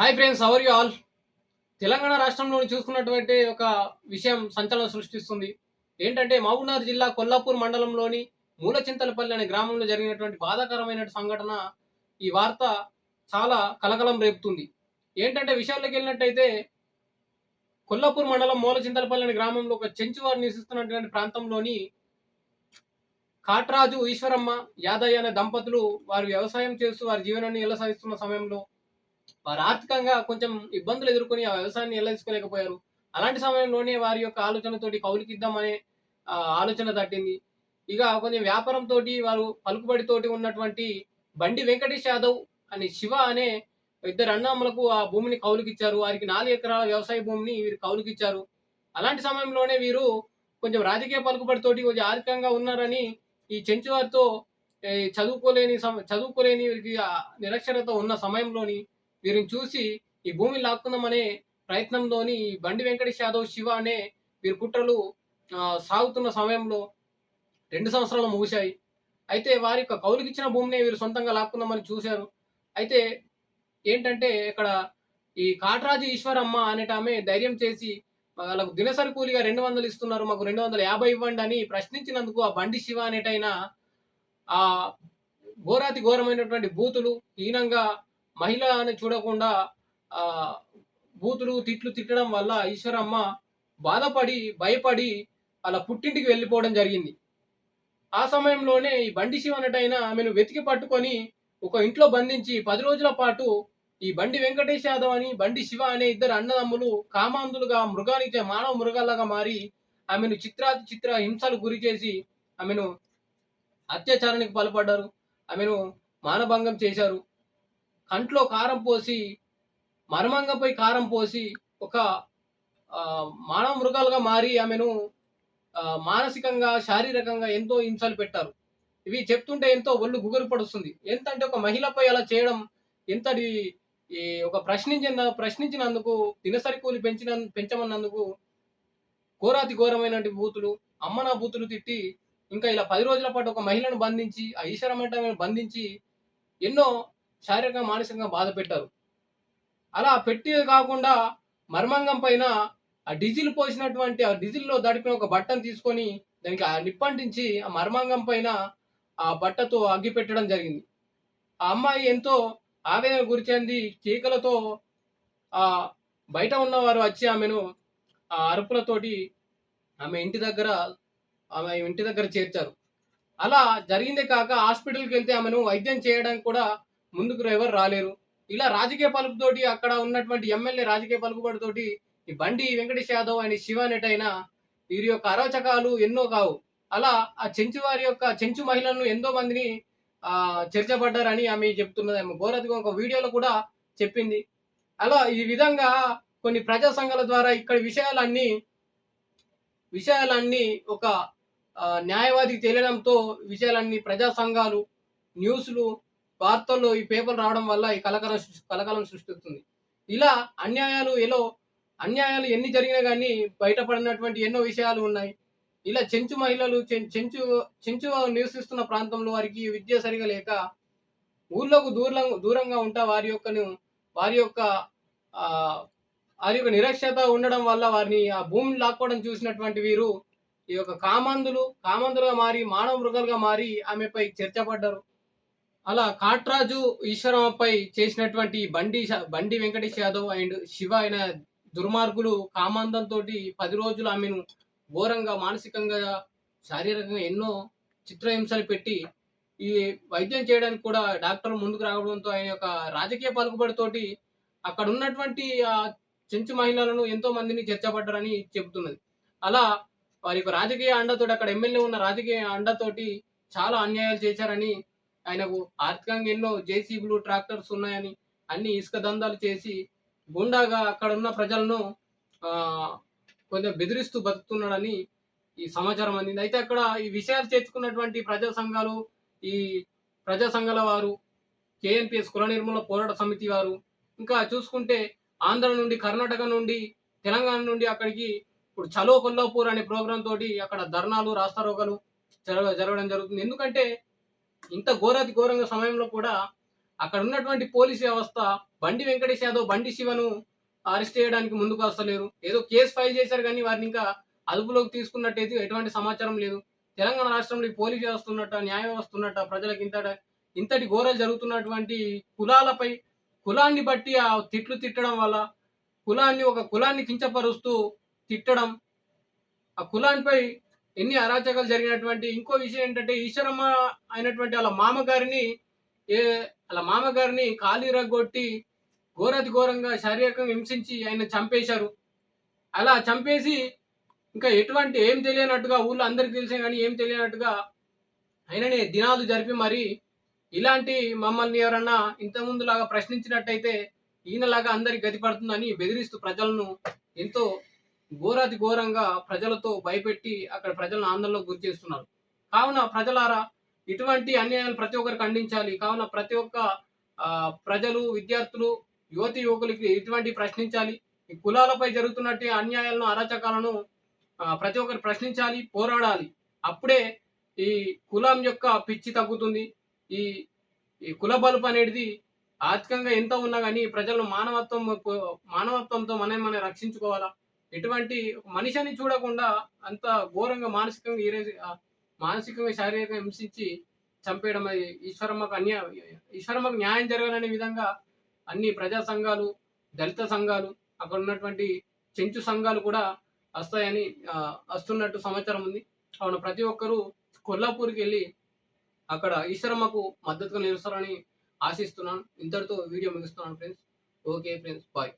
Hi friends how are you all Telangana రాష్ట్రంలో చూసుకున్నటువంటి ఒక విషయం సంచలనం సృష్టిస్తుంది. ఏంటంటే మహబూబ్నగర్ జిల్లా కొల్లాపూర్ మండలంలోని మూలచింతలపల్లి అనే గ్రామంలో జరిగినటువంటి బాధాకరమైన సంఘటన ఈ వార్త చాలా కలకలం రేపుతుంది. ఏంటంటే విషయాల్లోకి వెళ్ళినట్టయితే కొల్లాపూర్ మండలం మూలచింతలపల్లి అనే గ్రామంలో ఒక చెంచువారు నివసిస్తున్నటువంటి ప్రాంతంలోని కాట్రాజు ఈశ్వరమ్మ యాదయ్య అనే దంపతులు వారు వ్యవసాయం చేస్తూ వారి జీవనాన్ని ఎలా సాగిస్తున్న సమయంలో వారు ఆర్థికంగా కొంచెం ఇబ్బందులు ఎదుర్కొని ఆ వ్యవసాయాన్ని ఎలా అలాంటి సమయంలోనే వారి యొక్క ఆలోచనతోటి కౌలుకిద్దామనే ఆలోచన తట్టింది ఇక కొంచెం వ్యాపారంతో వారు పలుకుబడితోటి ఉన్నటువంటి బండి వెంకటేష్ యాదవ్ అని శివ అనే ఇద్దరు అన్నమ్మలకు ఆ భూమిని కౌలుకిచ్చారు. వారికి నాలుగు ఎకరాల వ్యవసాయ భూమిని వీరు కౌలుకిచ్చారు. అలాంటి సమయంలోనే వీరు కొంచెం రాజకీయ పలుకుబడితోటి కొంచెం ఆర్థికంగా ఉన్నారని ఈ చెంచువారితో చదువుకోలేని సమ- చదువుకోలేని వీరికి నిరక్షరత ఉన్న సమయంలోని వీరిని చూసి ఈ భూమిని లాక్కుందామనే ప్రయత్నంలోని ఈ బండి వెంకటేష్ యాదవ్ శివ అనే వీరి కుట్రలు సాగుతున్న సమయంలో రెండు సంవత్సరాలు ముగిశాయి. అయితే వారి యొక్క కౌలుకిచ్చిన భూమిని వీరు సొంతంగా లాక్కుందామని చూశారు. అయితే ఏంటంటే ఇక్కడ ఈ కాట్రాజు ఈశ్వరమ్మ అనేట ఆమె ధైర్యం చేసి వాళ్ళకు దినసరి కూలిగా రెండు వందలు ఇస్తున్నారు మాకు రెండు వందల యాభై ఇవ్వండి అని ప్రశ్నించినందుకు ఆ బండి శివ అనేటైన ఆ ఘోరాతి ఘోరమైనటువంటి బూతులు హీనంగా మహిళ అని చూడకుండా ఆ బూతులు తిట్లు తిట్టడం వల్ల ఈశ్వరమ్మ బాధపడి భయపడి అలా పుట్టింటికి వెళ్ళిపోవడం జరిగింది. ఆ సమయంలోనే ఈ బండి శివ అన్నటైన ఆమెను వెతికి పట్టుకొని ఒక ఇంట్లో బంధించి పది రోజుల పాటు ఈ బండి వెంకటేష్ యాదవ్ అని బండి శివ అనే ఇద్దరు అన్నదమ్ములు కామాంధులుగా మృగానికి మానవ మృగాలుగా మారి ఆమెను చిత్రాతి చిత్ర హింసలు గురి చేసి ఆమెను అత్యాచారానికి పాల్పడ్డారు. ఆమెను మానభంగం చేశారు. కంట్లో కారం పోసి మర్మంగంపై కారం పోసి ఒక మానవ మృగాలుగా మారి ఆమెను ఆ, మానసికంగా శారీరకంగా ఎంతో హింసలు పెట్టారు. ఇవి చెప్తుంటే ఎంతో ఒళ్ళు గుగురు పడుస్తుంది. ఎంతంటే ఒక మహిళపై అలా చేయడం ఎంతటి ఈ ఒక ప్రశ్నించిన ప్రశ్నించినందుకు దినసరి కూలి పెంచిన పెంచమన్నందుకు ఘోరాతి ఘోరమైనటువంటి బూతులు అమ్మన బూతులు తిట్టి ఇంకా ఇలా పది రోజుల పాటు ఒక మహిళను బంధించి ఆ ఈశ్వరమంటను బంధించి ఎన్నో శారీరక మానసికంగా బాధ పెట్టారు. అలా పెట్టి కాకుండా మర్మంగం పైన ఆ డీజిల్ పోసినటువంటి ఆ డీజిల్లో దడిపిన ఒక బట్టను తీసుకొని దానికి ఆ నిప్పంటించి ఆ మర్మాంగం పైన ఆ బట్టతో అగ్గి పెట్టడం జరిగింది. ఆ అమ్మాయి ఎంతో ఆవేదన గురి చెంది కేకలతో ఆ బయట ఉన్నవారు వచ్చి ఆమెను ఆ అరుపులతోటి ఆమె ఇంటి దగ్గర ఆమె ఇంటి దగ్గర చేర్చారు. అలా జరిగిందే కాక హాస్పిటల్కి వెళ్తే ఆమెను వైద్యం చేయడానికి కూడా ముందుకు ఎవరు రాలేరు. ఇలా రాజకీయ పలుకుతోటి అక్కడ ఉన్నటువంటి ఎమ్మెల్యే రాజకీయ పలుకుబడితోటి ఈ బండి వెంకటేష్ యాదవ్ అని శివ అనేటైన వీరి యొక్క అరోచకాలు ఎన్నో కావు. అలా ఆ చెంచు వారి యొక్క చెంచు మహిళలను ఎంతో మందిని ఆ చర్చబడ్డారని ఆమె చెప్తున్నది ఆమె గోరతిగా ఒక వీడియోలో కూడా చెప్పింది. అలా ఈ విధంగా కొన్ని ప్రజా సంఘాల ద్వారా ఇక్కడ విషయాలన్నీ విషయాలన్నీ ఒక న్యాయవాదికి తెలియడంతో విషయాలన్నీ ప్రజా సంఘాలు న్యూస్లు వార్తల్లో ఈ పేపర్ రావడం వల్ల ఈ కలకలం సృష్టి- కలకలం సృష్టిస్తుంది. ఇలా అన్యాయాలు ఎలో అన్యాయాలు ఎన్ని జరిగినా కానీ బయటపడినటువంటి ఎన్నో విషయాలు ఉన్నాయి. ఇలా చెంచు మహిళలు చెంచు చెంచు నివసిస్తున్న ప్రాంతంలో వారికి విద్య సరిగా లేక ఊర్లోకి దూరం దూరంగా ఉంటా వారి యొక్కను వారి యొక్క వారి యొక్క నిరక్షత ఉండడం వల్ల వారిని ఆ భూమిని లాక్కోవడం చూసినటువంటి వీరు ఈ యొక్క కామందులు కామందులుగా మారి మానవ మృగాలుగా మారి ఆమెపై చర్చపడ్డారు. అలా కాట్రాజు ఈశ్వరమ్మపై చేసినటువంటి బండి బండి వెంకటేష్ యాదవ్ అండ్ శివ అయిన దుర్మార్గులు కామాంధంతో పది రోజులు ఆమెను ఘోరంగా మానసికంగా శారీరకంగా ఎన్నో చిత్రహింసలు పెట్టి ఈ వైద్యం చేయడానికి కూడా డాక్టర్లు ముందుకు రావడంతో ఆయన యొక్క రాజకీయ పలుకుబడితోటి అక్కడ ఉన్నటువంటి ఆ చెంచు మహిళలను ఎంతో మందిని చర్చపడ్డారని చెబుతున్నది. అలా వారి యొక్క రాజకీయ అండతోటి అక్కడ ఎమ్మెల్యే ఉన్న రాజకీయ అండతోటి చాలా అన్యాయాలు చేశారని ఆయనకు ఆర్థికంగా ఎన్నో జేసీబీలు ట్రాక్టర్స్ ఉన్నాయని అన్ని ఇసుక దందాలు చేసి గుండాగా అక్కడ ఉన్న ప్రజలను కొంచెం బెదిరిస్తూ బతుకుతున్నాడని ఈ సమాచారం అందింది. అయితే అక్కడ ఈ విషయాలు చేర్చుకున్నటువంటి ప్రజా సంఘాలు ఈ ప్రజా సంఘాల వారు కేఎన్పిఎస్ కుల నిర్మూలన పోరాట సమితి వారు ఇంకా చూసుకుంటే ఆంధ్ర నుండి కర్ణాటక నుండి తెలంగాణ నుండి అక్కడికి ఇప్పుడు చలో కొల్లాపూర్ అనే ప్రోగ్రామ్ తోటి అక్కడ ధర్నాలు రాస్తారోకలు జరగ జరగడం జరుగుతుంది. ఎందుకంటే ఇంత ఘోరాతి ఘోరంగా సమయంలో కూడా అక్కడ ఉన్నటువంటి పోలీస్ వ్యవస్థ బండి వెంకటేష్ యాదవ్ బండి శివను అరెస్ట్ చేయడానికి ముందుకు వస్తలేరు. ఏదో కేసు ఫైల్ చేశారు కానీ వారిని ఇంకా అదుపులోకి తీసుకున్నట్టయితే ఎటువంటి సమాచారం లేదు. తెలంగాణ రాష్ట్రంలో ఈ పోలీస్ వ్యవస్థ ఉన్నట్ట న్యాయ వ్యవస్థ ఉన్నట్ట ప్రజలకు ఇంత ఇంతటి ఘోరాలు జరుగుతున్నటువంటి కులాలపై కులాన్ని బట్టి ఆ తిట్లు తిట్టడం వల్ల కులాన్ని ఒక కులాన్ని కించపరుస్తూ తిట్టడం ఆ కులానిపై ఎన్ని అరాచకాలు జరిగినటువంటి ఇంకో విషయం ఏంటంటే ఈశ్వరమ్మ అయినటువంటి వాళ్ళ మామగారిని ఏ వాళ్ళ మామగారిని కాలిరగొట్టి ఘోరతి ఘోరంగా శారీరకంగా హింసించి ఆయన చంపేశారు. అలా చంపేసి ఇంకా ఎటువంటి ఏం తెలియనట్టుగా ఊళ్ళో అందరికి తెలిసే కానీ ఏం తెలియనట్టుగా ఆయననే దినాలు జరిపి మరి ఇలాంటి మమ్మల్ని ఎవరన్నా ఇంతకుముందులాగా ప్రశ్నించినట్టయితే ఈయనలాగా అందరికి గతి పడుతుందని బెదిరిస్తూ ప్రజలను ఎంతో ఘోరాతి ఘోరంగా ప్రజలతో భయపెట్టి అక్కడ ప్రజలను ఆందోళనకు గురి చేస్తున్నారు. కావున ప్రజలారా ఇటువంటి అన్యాయాలు ప్రతి ఒక్కరు ఖండించాలి. కావున ప్రతి ఒక్క ఆ, ప్రజలు విద్యార్థులు యువతి యువకులకి ఇటువంటి ప్రశ్నించాలి. ఈ కులాలపై జరుగుతున్నట్టు అన్యాయాలను అరాచకాలను ప్రతి ఒక్కరు ప్రశ్నించాలి పోరాడాలి. అప్పుడే ఈ కులం యొక్క పిచ్చి తగ్గుతుంది. ఈ ఈ కుల బలుపు అనేది ఆర్థికంగా ఎంత ఉన్నా కానీ ప్రజలను మానవత్వం మానవత్వంతో మనం మనం రక్షించుకోవాలా? ఎటువంటి మనిషిని చూడకుండా అంత ఘోరంగా మానసికంగా ఈరే మానసికంగా శారీరకంగా హింసించి చంపేయడం అది ఈశ్వరమ్మకు అన్య ఈశ్వరమ్మకు న్యాయం జరగాలనే విధంగా అన్ని ప్రజా సంఘాలు దళిత సంఘాలు అక్కడ ఉన్నటువంటి చెంచు సంఘాలు కూడా వస్తాయని వస్తున్నట్టు సమాచారం ఉంది. కావున ప్రతి ఒక్కరూ కొల్లాపూర్కి వెళ్ళి అక్కడ ఈశ్వరమ్మకు మద్దతుగా నిలుస్తారని ఆశిస్తున్నాను. ఇంతటితో వీడియో ముగిస్తున్నాను ఫ్రెండ్స్. Okay friends. బాయ్.